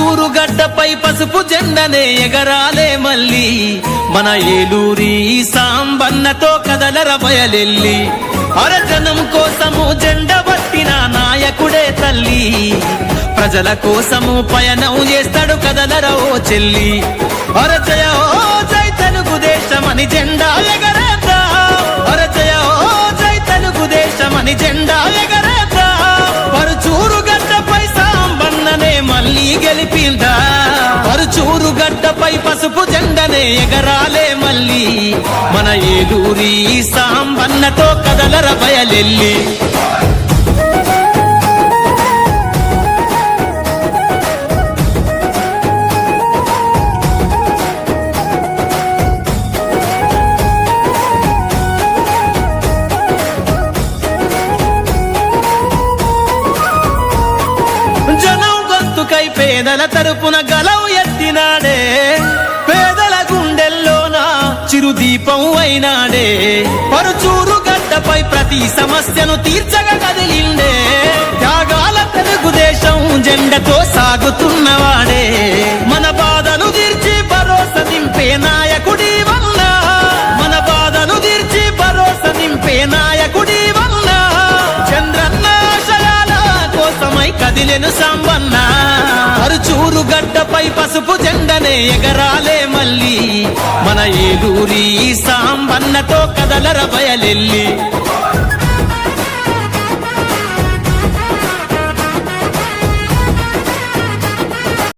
గడ్డపై పసుపు జెండనే ఎగరాలే మళ్ళీ. మన ఏలూరి సాంబన్నతో కదలర బయలెల్లి అరజనం కోసము జెండ పట్టిన నాయకుడే తల్లి. ప్రజల కోసము పయనం చేస్తాడు కదలర ఓ చెల్లి. గెలిపిందా పరుచూరు గడ్డపై పసుపు జెండనే ఎగరాలే మళ్ళీ. మన ఏలూరి సాంబన్నతో కదలర బయలెల్లి. గొంతుకై పేదల తరపున గలవు ఎత్తినాడే. పేదల గుండెల్లోన చిరుదీపం అయినాడే. పరుచూరు గడ్డపై ప్రతి సమస్యను తీర్చగా కదిలిండే. త్యాగాల తెలుగుదేశం జెండతో సాగుతున్నవాడే కదిలెను సాంబన్న. అరుచూరు గడ్డపై పసుపు జెండనే ఎగరాలే మళ్ళీ. మన ఏలూరి సాంబన్నతో కదలర బయలెల్లి.